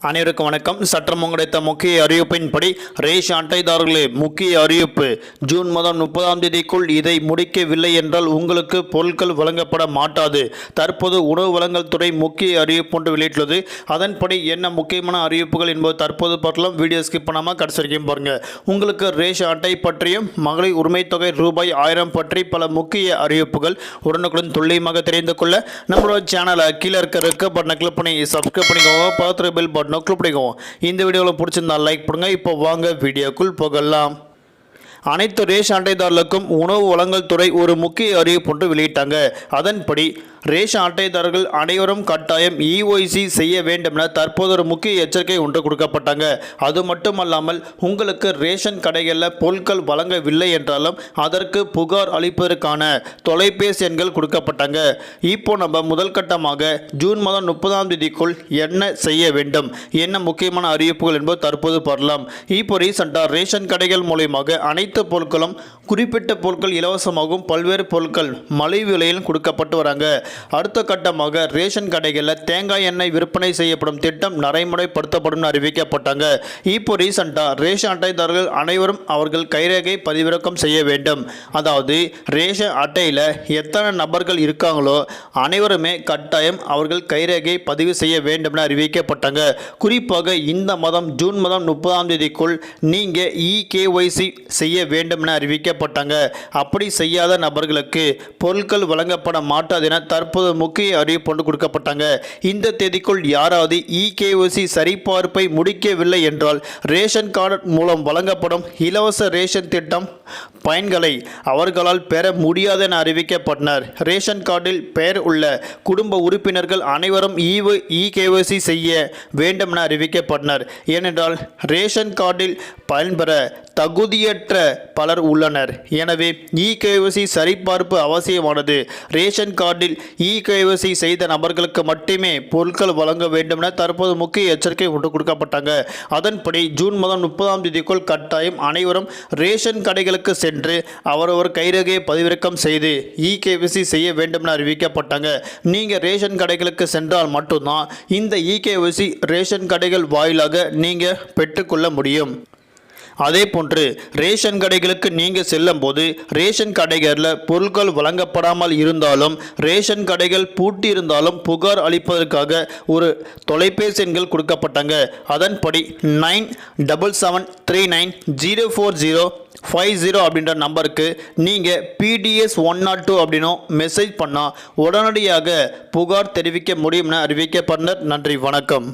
அனைவருக்கும் வணக்கம். சற்றம் கிடைத்த முக்கிய அறிவிப்பின்படி ரேஷன் அட்டைதாரர்களே முக்கிய அறிவிப்பு. ஜூன் மாதம் முப்பதாம் தேதிக்குள் இதை முடிக்கவில்லை என்றால் உங்களுக்கு பொருட்கள் வழங்கப்பட மாட்டாது. தற்போது உணவு வழங்கல் துறை முக்கிய அறிவிப்பு ஒன்று வெளியிட்டுள்ளது. அதன்படி என்ன முக்கியமான அறிவிப்புகள் என்பது தற்போது பார்க்கலாம். வீடியோ ஸ்கிப் பண்ணாமல் கடைசி வரைக்கும் பாருங்க. உங்களுக்கு ரேஷன் அட்டை பற்றியும் மகளிர் உரிமைத் தொகை ரூபாய் ஆயிரம் பற்றி பல முக்கிய அறிவிப்புகள் உடனுக்குடன் துல்லியமாக தெரிந்து கொள்ள நம்மளோட சேனலை கீழே இருக்க இருக்க பட்டனை கிளிக் பண்ணி சப்ஸ்கிரைப் பண்ணிக்கோங்க. பார்த்து பெல் பட்டன் கிளிக் பண்ணிக்கோங்க இந்த வீடியோவில் பிடிச்சிருந்தா லைக் பண்ணுங்கள் இப்போ வாங்க வீடியோக்குள் போகலாம். அனைத்து ரேஷன் அட்டைதாரர்களுக்கும் உணவு வழங்கல் துறை ஒரு முக்கிய அறிவிப்பு ஒன்று வெளியிட்டாங்க. அதன்படி ரேஷன் அட்டைதாரர்கள் அனைவரும் கட்டாயம் இஒய்சி செய்ய வேண்டும் என தற்போது ஒரு முக்கிய எச்சரிக்கை ஒன்று கொடுக்கப்பட்டாங்க. அது மட்டுமல்லாமல் உங்களுக்கு ரேஷன் கடைகளில் பொருட்கள் வழங்கவில்லை என்றாலும் அதற்கு புகார் அளிப்பதற்கான தொலைபேசி எண்கள் கொடுக்கப்பட்டாங்க. இப்போ நம்ம முதல் கட்டமாக ஜூன் மாதம் முப்பதாம் தேதிக்குள் என்ன செய்ய வேண்டும்? என்ன முக்கியமான அறிவிப்புகள் என்பது தற்போது பார்க்கலாம். இப்போ ரீசெண்டாக ரேஷன் கடைகள் மூலயமாக அனைத்து பொருட்களும் குறிப்பிட்ட பொருட்கள் இலவசமாகவும் பல்வேறு பொருட்கள் மலை விலையில் கொடுக்கப்பட்டு வராங்க. அடுத்த கட்டமாக ரேஷன் கடைகளில் தேங்காய் எண்ணெய் விற்பனை செய்யப்படும் திட்டம் நடைமுறைப்படுத்தப்படும் அறிவிக்கப்பட்டாங்க. இப்போ ரீசண்டாக ரேஷன் அட்டைதாரர்கள் அனைவரும் அவர்கள் கைரேகை பதிவிறக்கம் செய்ய வேண்டும். அதாவது ரேஷன் அட்டையில் எத்தனை நபர்கள் இருக்காங்களோ அனைவருமே கட்டாயம் அவர்கள் கைரேகை பதிவு செய்ய வேண்டும் என அறிவிக்கப்பட்டாங்க. குறிப்பாக இந்த மாதம் ஜூன் மாதம் முப்பதாம் தேதிக்குள் நீங்கள் இகேஒய்சி செய்ய வேண்டும் என அறிவிக்கப்பட்டாங்க. அப்படி செய்யாத நபர்களுக்கு பொருட்கள் வழங்கப்பட மாட்டாது என தற்போது முக்கிய அறிவிப்பு ஒன்று கொடுக்கப்பட்டாங்க. இந்த தேதிக்குள் யாராவது இகேஓசி சரிபார்ப்பை முடிக்கவில்லை என்றால் ரேஷன் கார்டு மூலம் வழங்கப்படும் இலவச ரேஷன் திட்டம் பயன்களை அவர்களால் பெற முடியாது என அறிவிக்கப்பட்டனர். ரேஷன் கார்டில் பெயர் உள்ள குடும்ப உறுப்பினர்கள் அனைவரும் ஈவு இகேஒசி செய்ய வேண்டும் என அறிவிக்கப்பட்டனர். ஏனென்றால் ரேஷன் கார்டில் பயன்பெற தகுதியற்ற பலர் உள்ளனர். எனவே இகேஒசி சரிபார்ப்பு அவசியமானது. ரேஷன் கார்டில் இகேஒசி செய்த நபர்களுக்கு மட்டுமே பொருட்கள் வழங்க வேண்டும் என தற்போது முக்கிய எச்சரிக்கை ஒன்று கொடுக்கப்பட்டாங்க. அதன்படி ஜூன் மாதம் முப்பதாம் தேதிக்குள் கட்டாயம் அனைவரும் ரேஷன் கடைகளுக்கு சென்று அவரவர் கைரேகையை பதிவிறக்கம் செய்து இகேவிசி செய்ய வேண்டும் என அறிவிக்கப்பட்டாங்க. நீங்கள் ரேஷன் கடைகளுக்கு சென்றால் மட்டும்தான் இந்த இகேவிசி ரேஷன் கடைகள் வாயிலாக நீங்கள் பெற்றுக்கொள்ள முடியும். அதே போன்று ரேஷன் கடைகளுக்கு நீங்கள் செல்லும் போது ரேஷன் கடைகளில் பொருட்கள் வழங்கப்படாமல் இருந்தாலும் ரேஷன் கடைகள் பூட்டி இருந்தாலும் புகார் அளிப்பதற்காக ஒரு தொலைபேசி எண்கள் கொடுக்கப்பட்டாங்க. அதன்படி nine double seven three nine zero four zero five zero அப்படின்ற நம்பருக்கு நீங்கள் பிடிஎஸ் ஒன் நாட் டூ அப்படின்னும் மெசேஜ் பண்ணால் உடனடியாக புகார் தெரிவிக்க முடியும்னு அறிவிக்கப்பட்டனர். நன்றி வணக்கம்.